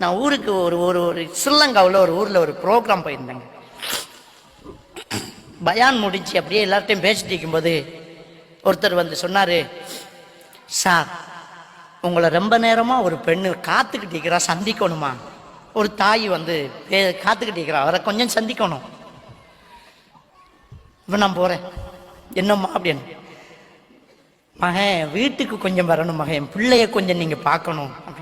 நான் ஊருக்கு ஒரு ஒரு ஒரு ஸ்ரீலங்காவில் ஒரு ஊரில் ஒரு ப்ரோக்ராம் போயிருந்தேங்க. பயான் முடிச்சு அப்படியே எல்லார்ட்டையும் பேசிட்டு இருக்கும்போது ஒருத்தர் வந்து சொன்னார் சார் உங்களை ரொம்ப நேரமாக ஒரு பெண்ணு காத்துக்கிட்டு இருக்கிறா சந்திக்கணுமா? ஒரு தாய் வந்து பே- காத்துக்கிட்டு இருக்கிறா அவரை கொஞ்சம் சந்திக்கணும். இப்போ நான் போகிறேன் என்னம்மா? அப்படின்னு. மகன் வீட்டுக்கு கொஞ்சம் வரணும் மகன் என் பிள்ளைய கொஞ்சம் நீங்கள் பார்க்கணும். அப்படின்னு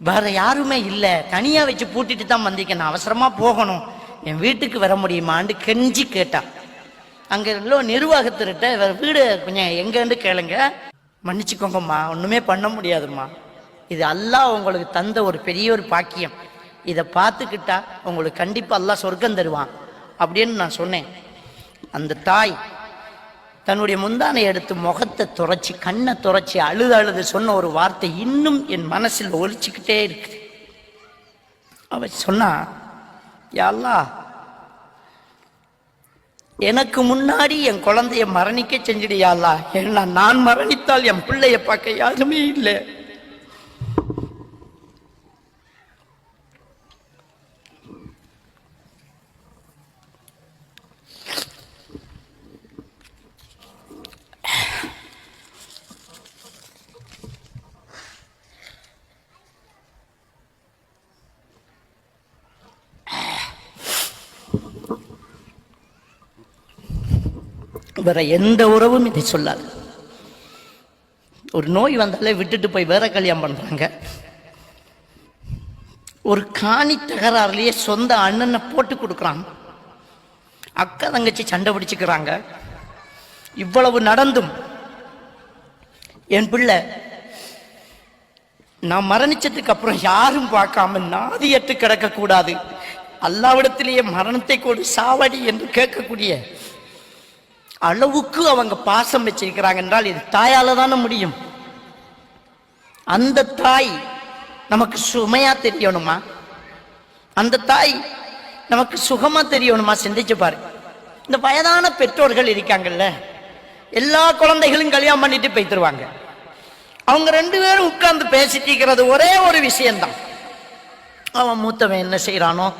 வேற யாருமே இல்லை. தனியாக வச்சு பூட்டிட்டு தான் வந்திருக்கேன். நான் அவசரமாக போகணும். என் வீட்டுக்கு வர முடியுமான்னு கெஞ்சி கேட்டான் அங்கே உள்ள நிர்வாகத்திட்ட வேற வீடு கொஞ்சம் எங்கேன்னு கேளுங்க. மன்னிச்சுக்கோங்கம்மா ஒன்றுமே பண்ண முடியாதும்மா. இது அல்லாஹ் உங்களுக்கு தந்த ஒரு பெரிய ஒரு பாக்கியம். இதை பார்த்துக்கிட்டா உங்களுக்கு கண்டிப்பாக எல்லாம் சொர்க்கம் தருவான். அப்படின்னு நான் சொன்னேன். அந்த தாய் தன்னுடைய முந்தானை எடுத்து முகத்தை துரைச்சி கண்ணை துரைச்சி அழுது அழுது சொன்ன ஒரு வார்த்தை இன்னும் என் மனசில் ஒலிச்சிக்கிட்டே இருக்குது. அவ சொன்னா யாழ்லா எனக்கு முன்னாடி என் குழந்தைய மரணிக்க செஞ்சிடு யாழ்லா ஏன்னா நான் மரணித்தால் என் பிள்ளைய பார்க்க யாருமே இல்லை. வேற எந்த உறவும் இதை சொல்லாது. ஒரு நோய் வந்தாலே விட்டுட்டு போய் வேற கல்யாணம் பண்றாங்க. ஒரு காணி தகராறுலயே சொந்த அண்ணனை போட்டு கொடுக்குறான். அக்கா தங்கச்சி சண்டை பிடிச்சுக்கிறாங்க. இவ்வளவு நடந்தும் என் பிள்ளை நான் மரணிச்சதுக்கு அப்புறம் யாரும் பார்க்காம நாதியற்று கிடக்கக்கூடாது. அல்லாவிடத்திலேயே மரணத்தை கொடு சாவடி என்று கேட்கக்கூடிய அளவுக்கு அவங்க பாசம் வச்சிருக்கிறாங்க என்றால் இது தாயால தானே முடியும். அந்த தாய் நமக்கு சுமையா தெரியணுமா? அந்த தாய் நமக்கு சுகமா தெரியணுமா? சிந்திச்சு பாரு. இந்த வயதான பெற்றோர்கள் இருக்காங்கல்ல எல்லா குழந்தைகளும் கல்யாணம் பண்ணிட்டு போய்த்துருவாங்க அவங்க ரெண்டு பேரும் உட்கார்ந்து பேசிட்டு இருக்கிறது ஒரே ஒரு விஷயம்தான். அவன் மூத்தவன் என்ன செய்யறானோ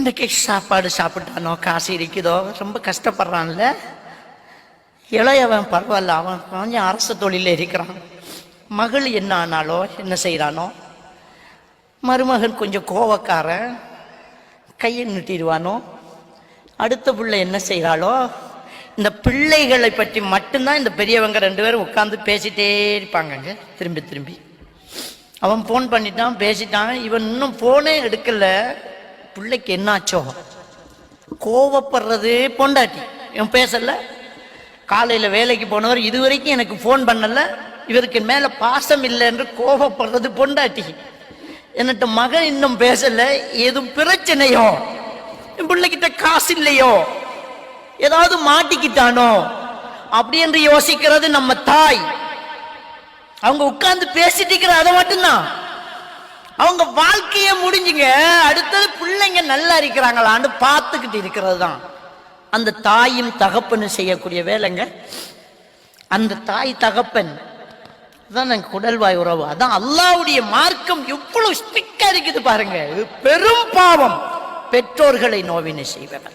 இன்றைக்கி சாப்பாடு சாப்பிட்டானோ காசு இருக்குதோ ரொம்ப கஷ்டப்படுறான்ல. இளையவன் பரவாயில்ல அவன் கொஞ்சம் அரசு தொழிலில் இருக்கிறான். மகள் என்ன ஆனாலோ என்ன செய்கிறானோ மருமகன் கொஞ்சம் கோவக்காரன் கையை நிட்டிடுவானோ. அடுத்த பிள்ளை என்ன செய்கிறாளோ இந்த பிள்ளைகளை பற்றி மட்டும்தான் இந்த பெரியவங்க ரெண்டு பேரும் உட்காந்து பேசிட்டே இருப்பாங்கங்க திரும்பி திரும்பி. அவன் ஃபோன் பண்ணிட்டான் பேசிட்டான் இவன் இன்னும் ஃபோனே எடுக்கலை. பிள்ளைக்கு என்னாச்சோ? கோவப்படுறது பொண்டாட்டி. இவன் பேசல. காலையில் வேலைக்கு போனவர் இதுவரைக்கும் எனக்கு ஃபோன் பண்ணல. இவருக்கு மேலே பாசம் இல்லை என்று கோபப்படுறது பொண்டாட்டி. என்னட்ட மகன் இன்னும் பேசல. எதுவும் பிரச்சனையோ? என் பிள்ளைகிட்ட காசு இல்லையோ? ஏதாவது மாட்டிக்கிட்டானோ? அப்படி என்று யோசிக்கிறது நம்ம தாய். அவங்க உட்கார்ந்து பேசிட்டு இருக்கிற அதை மட்டும்தான். அவங்க வாழ்க்கையே முடிஞ்சுங்க அடுத்தது பிள்ளைங்க நல்லா இருக்கிறாங்களான்னு பார்த்துக்கிட்டு இருக்கிறது தான் அந்த தாயும் தகப்பனும் செய்யக்கூடிய வேலைங்க. அந்த தாய் தகப்பன் அதான் எனக்கு குடல்வாய் உறவு. அதான் அல்லாவுடைய மார்க்கம் எவ்வளவு ஸ்ட்ரிக்டா இருக்குது பாருங்க. பெரும் பாவம். பெற்றோர்களை நோவினை செய்வேன்